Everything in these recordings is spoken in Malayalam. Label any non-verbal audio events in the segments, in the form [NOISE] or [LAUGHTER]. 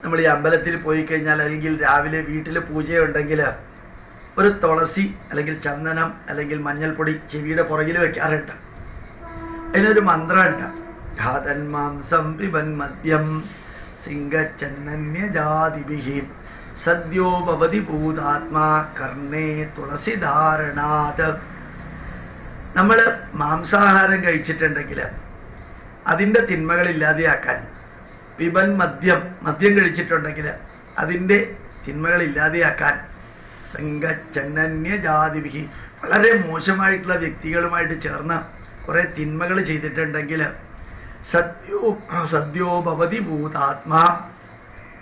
നമ്മൾ ഈ അമ്പലത്തിൽ പോയി കഴിഞ്ഞാൽ അല്ലെങ്കിൽ രാവിലെ വീട്ടിൽ പൂജയുണ്ടെങ്കിൽ ഒരു തുളസി അല്ലെങ്കിൽ ചന്ദനം അല്ലെങ്കിൽ മഞ്ഞൾപ്പൊടി ചെവിയുടെ പുറകിൽ വെക്കാറുണ്ട് അതിനൊരു മന്ത്രമുണ്ട് ഘാതൻ മാംസം പിബൻ മദ്യം സിംഗച്ചന്യജാതിഭി സദ്യോ ഭൂതാത്മാ കർണേ തുളസി ധാരണാത്. നമ്മൾ മാംസാഹാരം കഴിച്ചിട്ടുണ്ടെങ്കിൽ അതിന്റെ തിന്മകൾ ഇല്ലാതെയാക്കാൻ പിബൻ മദ്യം മദ്യം കഴിച്ചിട്ടുണ്ടെങ്കിൽ അതിന്റെ തിന്മകൾ ഇല്ലാതെയാക്കാൻ സംഘച്ചന്യജാതിവിഹി വളരെ മോശമായിട്ടുള്ള വ്യക്തികളുമായിട്ട് ചേർന്ന് കുറേ തിന്മകൾ ചെയ്തിട്ടുണ്ടെങ്കിൽ സദ്യോ സദ്യോഭവതി ഭൂതാത്മാ.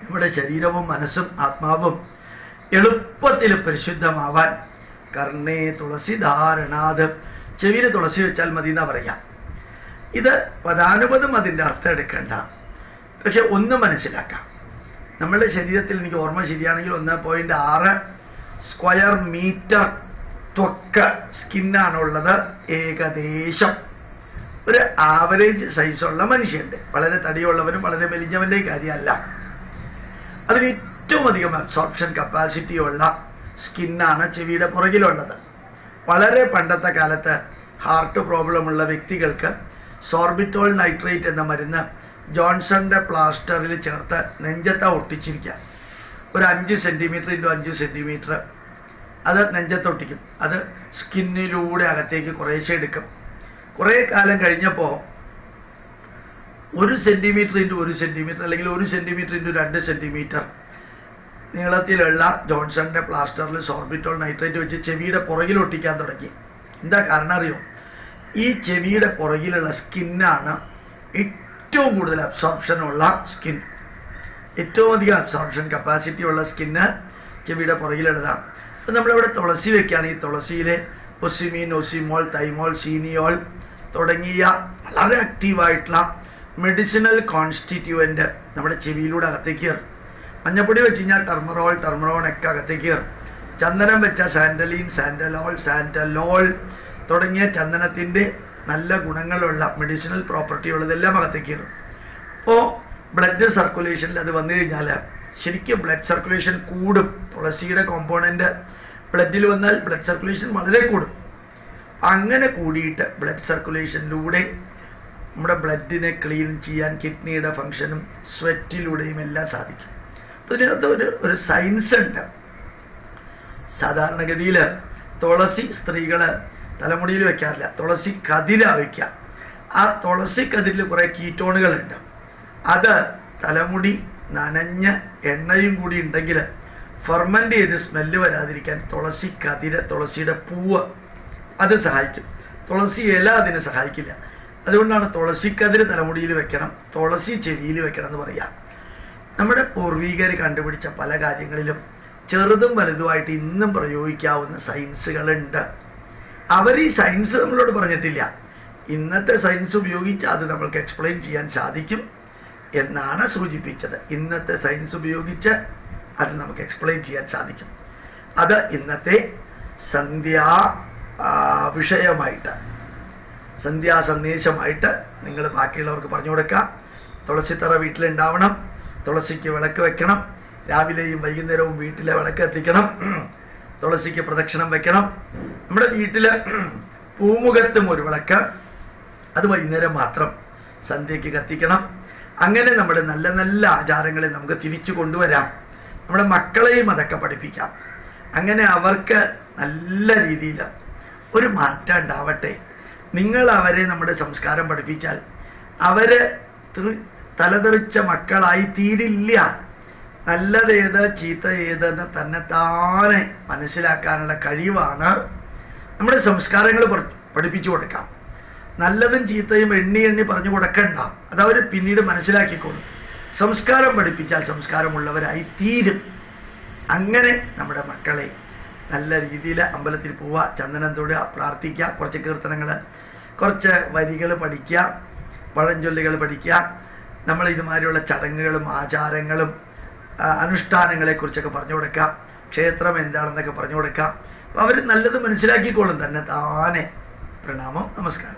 നമ്മുടെ ശരീരവും മനസ്സും ആത്മാവും എളുപ്പത്തിൽ പരിശുദ്ധമാവാൻ കർണേ തുളസി ധാരണാത്. ചെവിയിൽ തുളസി വെച്ചാൽ മതി എന്നാ പറയാം. ഇത് പദാനുപദം അതിന്റെ അർത്ഥം എടുക്കണ്ട. പക്ഷെ ഒന്ന് മനസ്സിലാക്കാം. നമ്മളുടെ ശരീരത്തിൽ എനിക്ക് ഓർമ്മ ശരിയാണെങ്കിൽ ഒന്ന് പോയിന്റ് ആറ് സ്ക്വയർ മീറ്റർ ത്വക്ക് സ്കിന്നാണുള്ളത് ഏകദേശം. ഒരു ആവറേജ് സൈസുള്ള മനുഷ്യന്റെ വളരെ തടിയുള്ളവനും വളരെ മെലിഞ്ഞവന്റെ കാര്യമല്ല. അതിന് ഏറ്റവും അധികം അബ്സോർപ്ഷൻ കപ്പാസിറ്റി ഉള്ള സ്കിന്നാണ് ചെവിയുടെ പുറകിലുള്ളത്. വളരെ പണ്ടത്തെ കാലത്ത് ഹാർട്ട് പ്രോബ്ലമുള്ള വ്യക്തികൾക്ക് സോർബിറ്റോൾ നൈട്രേറ്റ് എന്ന മരുന്ന് ജോൺസന്റെ പ്ലാസ്റ്ററിൽ ചേർത്ത് നെഞ്ചത്ത ഒട്ടിച്ചിരിക്കുക. ഒരു അഞ്ച് സെന്റിമീറ്റർ ഇന്റു അഞ്ച് സെന്റിമീറ്റർ അത് നെഞ്ചത്തൊട്ടിക്കും അത് സ്കിന്നിലൂടെ അകത്തേക്ക് കുറേശ്ശെ എടുക്കും. കുറേ കാലം കഴിഞ്ഞപ്പോൾ ഒരു സെന്റിമീറ്റർ ഇന്റു ഒരു സെന്റിമീറ്റർ അല്ലെങ്കിൽ ഒരു സെന്റിമീറ്റർ ഇന്റു രണ്ട് സെന്റിമീറ്റർ നീളത്തിലുള്ള ജോൺസണിന്റെ പ്ലാസ്റ്ററിൽ സോർബിറ്റോൾ നൈട്രേറ്റ് വെച്ച് ചെവിയുടെ പുറകിൽ ഒട്ടിക്കാൻ തുടങ്ങി. എന്താ കാരണം അറിയോ? ഈ ചെവിയുടെ പുറകിലുള്ള സ്കിന്നാണ് ഏറ്റവും കൂടുതൽ അബ്സോർപ്ഷൻ ഉള്ള സ്കിൻ ഏറ്റവും അധികം അബ്സോർപ്ഷൻ കപ്പാസിറ്റി ഉള്ള സ്കിന്ന് ചെവിയുടെ പുറകിലുള്ളതാണ്. അപ്പം നമ്മളിവിടെ തുളസി വെക്കുകയാണ്. ഈ തുളസിയിലെ ഒസിമീൻ ഒസിമോൾ തൈമോൾ സീനിയോൾ തുടങ്ങിയ വളരെ ആക്റ്റീവായിട്ടുള്ള മെഡിസിനൽ കോൺസ്റ്റിറ്റ്യൂവന്റ് നമ്മുടെ ചെവിയിലൂടെ അകത്തേക്ക് കയറും. മഞ്ഞപ്പൊടി വെച്ച് കഴിഞ്ഞാൽ ടെർമറോൾ ടർമറോൺ ഒക്കെ അകത്തേക്ക് കയറും. ചന്ദനം വെച്ച സാൻഡലീൻ സാൻഡലോൾ സാൻഡലോൾ തുടങ്ങിയ ചന്ദനത്തിന്റെ നല്ല ഗുണങ്ങളുള്ള മെഡിസിനൽ പ്രോപ്പർട്ടി ഉള്ളതെല്ലാം അകത്തേക്ക് കയറും അപ്പോൾ ബ്ലഡ് സർക്കുലേഷനിൽ അത് വന്നു കഴിഞ്ഞാൽ ശരിക്കും ബ്ലഡ് സർക്കുലേഷൻ കൂടും. തുളസിയുടെ കോമ്പോണന്റ് ബ്ലഡിൽ വന്നാൽ ബ്ലഡ് സർക്കുലേഷൻ വളരെ കൂടും. അങ്ങനെ കൂടിയിട്ട് ബ്ലഡ് സർക്കുലേഷനിലൂടെ നമ്മുടെ ബ്ലഡിനെ ക്ലീൻ ചെയ്യാൻ കിഡ്നിയുടെ ഫംഗ്ഷനും സ്വെറ്റിലൂടെയും എല്ലാം സാധിക്കും. അപ്പൊ ഇതിനകത്ത് ഒരു ഒരു സയൻസ് ഉണ്ട്. സാധാരണഗതിയിൽ തുളസി സ്ത്രീകൾ തലമുടിയിൽ വെക്കാറില്ല. തുളസി കതിര വയ്ക്കുക ആ തുളസി കതിരിൽ കുറെ കീറ്റോണുകളുണ്ട്. അത് തലമുടി നനഞ്ഞ എണ്ണയും കൂടി ഉണ്ടെങ്കിൽ ഫെർമെന്റ് ചെയ്ത് സ്മെല്ല് വരാതിരിക്കാൻ തുളസി കതിര തുളസിയുടെ പൂവ് അത് സഹായിക്കും. തുളസി ഇല അതിന് സഹായിക്കില്ല. അതുകൊണ്ടാണ് തുളസിക്കതിര് തലമുടിയിൽ വെക്കണം തുളസി ചെവിയിൽ വെക്കണം എന്ന് പറയാം. നമ്മുടെ പൂർവീകർ കണ്ടുപിടിച്ച പല കാര്യങ്ങളിലും ചെറുതും വലുതുമായിട്ട് ഇന്നും പ്രയോഗിക്കാവുന്ന സയൻസുകളുണ്ട് അവർ ഈ സയൻസ് നമ്മളോട് പറഞ്ഞിട്ടില്ല. ഇന്നത്തെ സയൻസ് ഉപയോഗിച്ച് അത് നമ്മൾക്ക് എക്സ്പ്ലെയിൻ ചെയ്യാൻ സാധിക്കും എന്നാണ് സൂചിപ്പിച്ചത്. ഇന്നത്തെ സയൻസ് ഉപയോഗിച്ച് അത് നമുക്ക് എക്സ്പ്ലെയിൻ ചെയ്യാൻ സാധിക്കും. അത് ഇന്നത്തെ സന്ധ്യാ വിഷയമായിട്ട് സന്ധ്യാ സന്ദേശമായിട്ട് നിങ്ങൾ ബാക്കിയുള്ളവർക്ക് പറഞ്ഞു കൊടുക്കാം. തുളസിത്തറ വീട്ടിലുണ്ടാവണം. തുളസിക്ക് വിളക്ക് വെക്കണം. രാവിലെയും വൈകുന്നേരവും വീട്ടിലെ വിളക്ക് എത്തിക്കണം. [CLEARS THROAT] തുളസിക്ക് പ്രദക്ഷിണം വെക്കണം. നമ്മുടെ വീട്ടിലെ പൂമുഖത്തും ഒരു വിളക്ക്. അത് വൈകുന്നേരം മാത്രം സന്ധ്യയ്ക്ക് കത്തിക്കണം. അങ്ങനെ നമ്മുടെ നല്ല നല്ല ആചാരങ്ങളെ നമുക്ക് തിരിച്ചു കൊണ്ടുവരാം. നമ്മുടെ മക്കളെയും അതൊക്കെ പഠിപ്പിക്കാം. അങ്ങനെ അവർക്ക് നല്ല രീതിയിൽ ഒരു മാറ്റം ഉണ്ടാവട്ടെ. നിങ്ങൾ അവരെ നമ്മുടെ സംസ്കാരം പഠിപ്പിച്ചാൽ അവർ തലതെറിച്ച മക്കളായി തീരില്ല. നല്ലതേത് ചീത്ത ഏതെന്ന് താനെ മനസ്സിലാക്കാനുള്ള കഴിവാണ് നമ്മുടെ സംസ്കാരങ്ങൾ പഠിപ്പിച്ചു കൊടുക്കാം. നല്ലതും ചീത്തയും എണ്ണി എണ്ണി പറഞ്ഞു കൊടുക്കണ്ട. അവർ പിന്നീട് മനസ്സിലാക്കിക്കോളും. സംസ്കാരം പഠിപ്പിച്ചാൽ സംസ്കാരമുള്ളവരായി തീരും. അങ്ങനെ നമ്മുടെ മക്കളെ നല്ല രീതിയിൽ അമ്പലത്തിൽ പോവുക ചന്ദനം തൊടുക പ്രാർത്ഥിക്കുക കുറച്ച് കീർത്തനങ്ങൾ കുറച്ച് വരികൾ പഠിക്കുക പഴഞ്ചൊല്ലുകൾ പഠിക്കുക നമ്മൾ ഇതുമാതിരിയുള്ള ചടങ്ങുകളും ആചാരങ്ങളും അനുഷ്ഠാനങ്ങളെക്കുറിച്ചൊക്കെ പറഞ്ഞു കൊടുക്കാം ക്ഷേത്രം എന്താണെന്നൊക്കെ പറഞ്ഞു കൊടുക്കാം അവർ നല്ലത് മനസ്സിലാക്കിക്കോളും. തന്നെ താനെ. പ്രണാമം നമസ്കാരം.